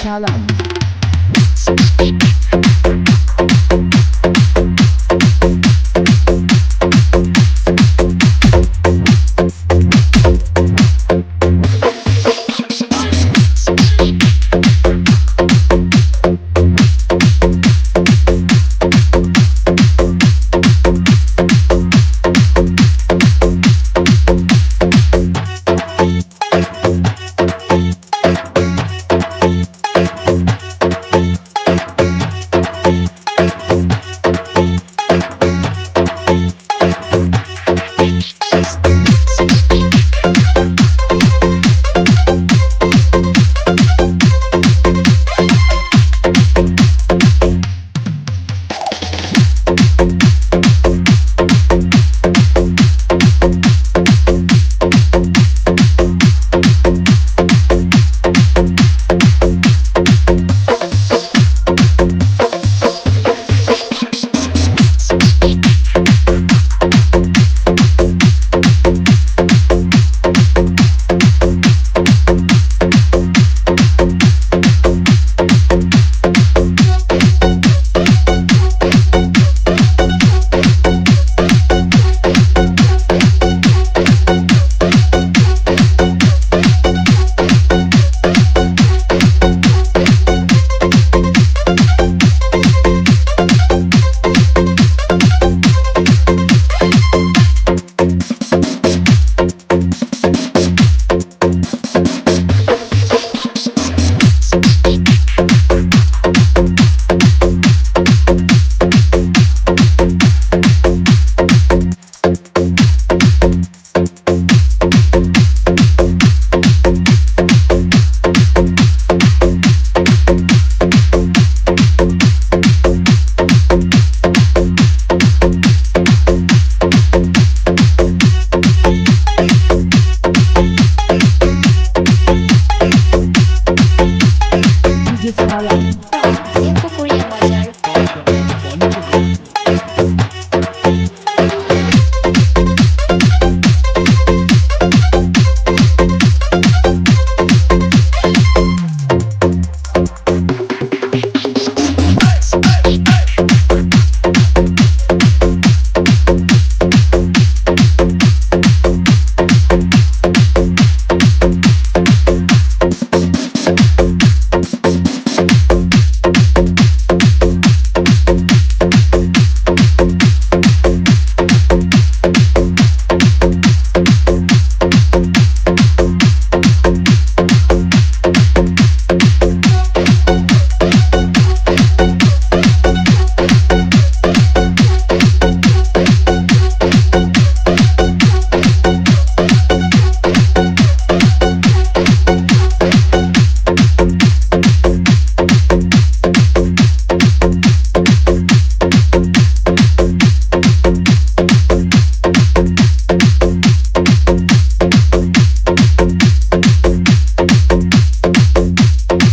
其了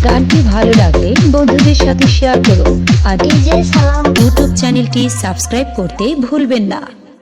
গানটি ভালো লাগলে বন্ধুদের সাথে শেয়ার করুন আর ডিজে সালাম। ইউটিউব চ্যানেলটি সাবস্ক্রাইব করতে ভুলবেন না।